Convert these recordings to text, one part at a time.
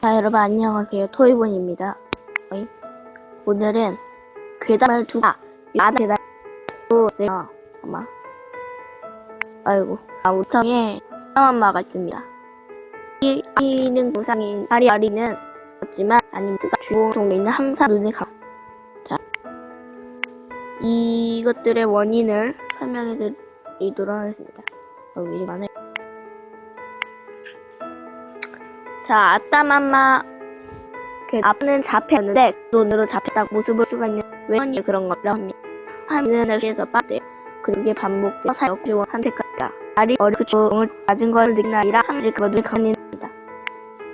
자, 여러분 안녕하세요. 토이본입니다. 오늘은 괴담을 두가 마다 괴담으로 쓰요 아마. 아이고, 아무탕에 상엄마가 있습니다. 이 아이는 동상인 아리 아리는 없지만 아닙니다. 주인공 동네는 항상 눈에 가. 자, 이것들의 원인을 설명해 드리도록 하겠습니다. 어, 많 자, 아따맘마 그 아빠는 잡혔는데 돈으로 잡혔다고 모습을 볼 수가 있는 왜언니 그런 거라고 합니다. 하면은 여기에서. 그리고 이게 반복돼서 사역지원 한색까지다. 아리 어리 그 종을 맞은 걸 느낀 항상 그거 눈에 감입니다.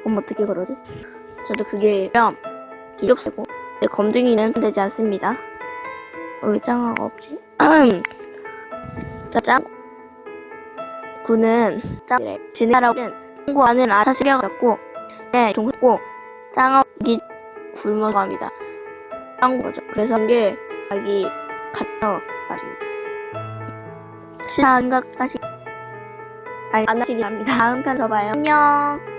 그럼 어떻게 그러지? 저도 그게 좀 이게 없고 내 검둥이는 되지 않습니다. 어, 왜 짱아가 없지? 자, 짱 구는 짱이래. 진해라고는 친구와는 아사 실려갔고 네, 동했고 짱아기 굶어서 합니다. 짱 거죠. 그래서 이게 자기 맞습니다. 시간 생각하시 아니 안 하시기 바랍니다. 다음 편더 봐요. 안녕.